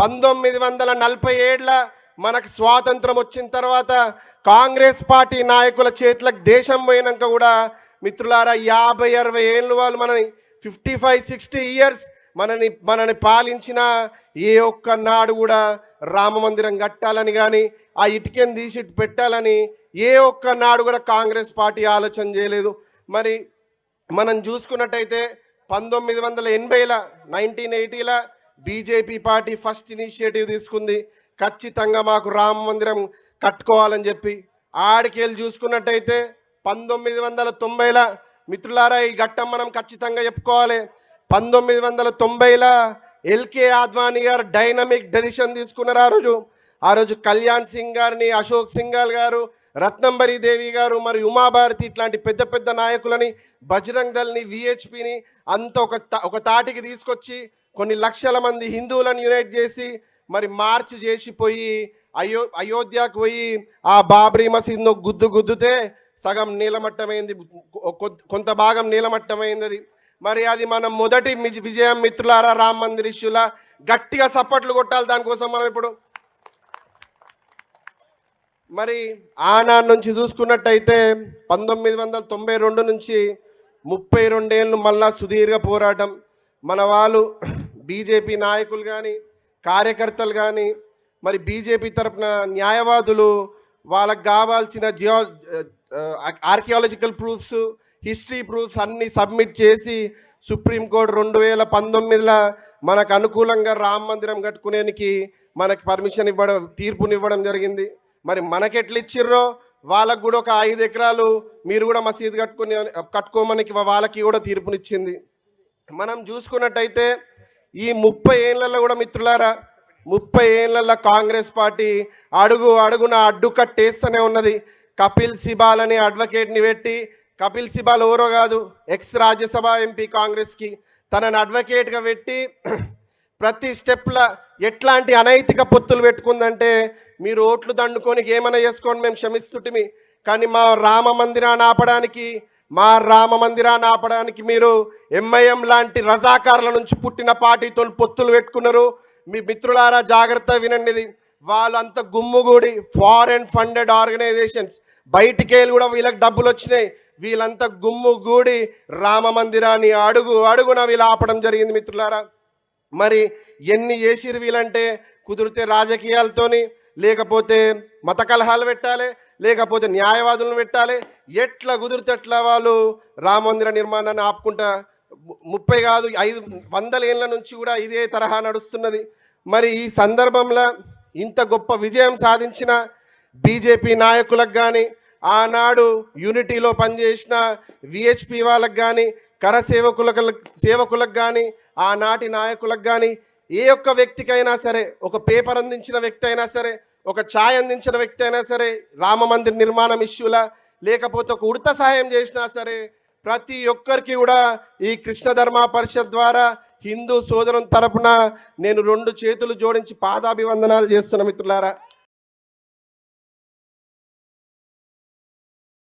పంతొమ్మిది వందల నలభై ఏళ్ళ మనకు స్వాతంత్రం వచ్చిన తర్వాత కాంగ్రెస్ పార్టీ నాయకుల చేతులకు దేశం పోయినాక కూడా మిత్రులారా యాభై అరవై ఏళ్ళు వాళ్ళు మనని ఫిఫ్టీ ఫైవ్ సిక్స్టీ ఇయర్స్ మనని మనని పాలించిన ఏ ఒక్క నాడు కూడా రామ మందిరం కట్టాలని కానీ ఆ ఇటుకని తీసి ఇటు పెట్టాలని ఏ ఒక్క నాడు కూడా కాంగ్రెస్ పార్టీ ఆలోచన చేయలేదు. మరి మనం చూసుకున్నట్టయితే పంతొమ్మిది వందల ఎనభైల నైన్టీన్ ఎయిటీల బీజేపీ పార్టీ ఫస్ట్ ఇనిషియేటివ్ తీసుకుంది. ఖచ్చితంగా మాకు రామ మందిరం కట్టుకోవాలని చెప్పి ఆడికేళ్ళు చూసుకున్నట్టయితే పంతొమ్మిది వందల తొంభైల మిత్రులారా ఈ ఘట్టం మనం ఖచ్చితంగా చెప్పుకోవాలి. పంతొమ్మిది వందల తొంభైల ఎల్కే ఆద్వానీ గారు డైనమిక్ డెసిషన్ తీసుకున్నారు ఆ రోజు. ఆ రోజు కళ్యాణ్ సింగ్ గారిని అశోక్ సింగాల్ గారు రత్నంబరి దేవి గారు మరి ఉమాభారతి ఇట్లాంటి పెద్ద పెద్ద నాయకులని బజరంగ్ దల్ని విహెచ్పిని అంత ఒక తా- ఒక తాటికి తీసుకొచ్చి కొన్ని లక్షల మంది హిందువులను యునైట్ చేసి మరి మార్చ్ చేసిపోయి అయో అయోధ్యకు పోయి ఆ బాబ్రీ మసీద్ను గుద్దు గుద్దుతే సగం నీలమట్టమైంది కొంత భాగం నీలమట్టమైంది. అది మరి అది మనం మొదటి విజయం మిత్రులారా రామ్ మందిర్ ఇష్యూలా గట్టిగా సప్పట్లు కొట్టాలి దానికోసం మనం ఇప్పుడు. మరి ఆనాడు నుంచి చూసుకున్నట్టయితే పంతొమ్మిది వందల తొంభై రెండు నుంచి ముప్పై రెండేళ్ళు మళ్ళా సుదీర్ఘ పోరాటం. మన వాళ్ళు బీజేపీ నాయకులు కానీ కార్యకర్తలు కానీ మరి బీజేపీ తరపున న్యాయవాదులు వాళ్ళకు కావాల్సిన geo archaeological proofs history proofs అన్నీ సబ్మిట్ చేసి సుప్రీంకోర్టు రెండు వేల పంతొమ్మిదిలో మనకు అనుకూలంగా రామ మందిరం కట్టుకునేనికి మనకి పర్మిషన్ ఇవ్వడం తీర్పునివ్వడం జరిగింది. మరి మనకెట్లు ఇచ్చిర్రో వాళ్ళకు కూడా ఒక ఐదు ఎకరాలు మీరు కూడా మసీదు కట్టుకుని కట్టుకోమని వాళ్ళకి కూడా తీర్పునిచ్చింది. మనం చూసుకున్నట్టయితే ఈ ముప్పై ఏళ్ళల్లో కూడా మిత్రులారా ముప్పై ఏళ్ళల్లో కాంగ్రెస్ పార్టీ అడుగు అడుగున అడ్డుకట్టేస్తూనే ఉన్నది. కపిల్ సిబాల్ అనే అడ్వకేట్ని పెట్టి కపిల్ సిబాల్ ఎవరో కాదు ఎక్స్ రాజ్యసభ ఎంపీ కాంగ్రెస్కి తనని అడ్వకేట్గా పెట్టి ప్రతి స్టెప్ల ఎట్లాంటి అనైతిక పొత్తులు పెట్టుకుందంటే మీరు ఓట్లు దండుకొని ఏమైనా చేసుకోండి మేము క్షమిస్తుంటిమి. కానీ మా రామ మందిరాన్ని ఆపడానికి మా రామ మందిరాన్ని ఆపడానికి మీరు ఎంఐఎం లాంటి రజాకారుల నుంచి పుట్టిన పార్టీతో పొత్తులు పెట్టుకున్నారు. మీ మిత్రులారా జాగ్రత్త వినండి వాళ్ళంతా వాళ్ళంత గుమ్ముగూడి ఫారెన్ ఫండెడ్ ఆర్గనైజేషన్స్ బయటికి వెళ్ళి కూడా వీళ్ళకి డబ్బులు వచ్చినాయి. వీళ్ళంతా గుమ్ముగూడి రామ మందిరాన్ని అడుగు అడుగున వీళ్ళు ఆపడం జరిగింది మిత్రులారా. మరి ఎన్ని చేసిరు వీళ్ళంటే కుదిరితే రాజకీయాలతోని లేకపోతే మత కలహాలు పెట్టాలి లేకపోతే న్యాయవాదులను పెట్టాలి. ఎట్లా కుదిరితేట్లా వాళ్ళు రామమందిర నిర్మాణాన్ని ఆపుకుంటా ముప్పై కాదు ఐదు వందల ఏళ్ళ నుంచి కూడా ఇదే తరహా నడుస్తున్నది. మరి ఈ సందర్భంలో ఇంత గొప్ప విజయం సాధించిన బీజేపీ నాయకులకు కానీ ఆనాడు యూనిటీలో పనిచేసిన విహెచ్పి వాళ్ళకు కానీ కర సేవకులకు సేవకులకు కానీ ఆనాటి నాయకులకు కానీ ఏ ఒక్క వ్యక్తికైనా సరే ఒక పేపర్ అందించిన వ్యక్తి అయినా సరే ఒక ఛాయ్ అందించిన వ్యక్తి అయినా సరే రామ మందిర్ నిర్మాణం ఇష్యూలా లేకపోతే ఒక ఉడత సహాయం చేసినా సరే ప్రతి ఒక్కరికి కూడా ఈ కృష్ణ ధర్మ పరిషత్ ద్వారా హిందూ సోదరం తరపున నేను రెండు చేతులు జోడించి పాదాభివందనాలు చేస్తున్న మిత్రులారా.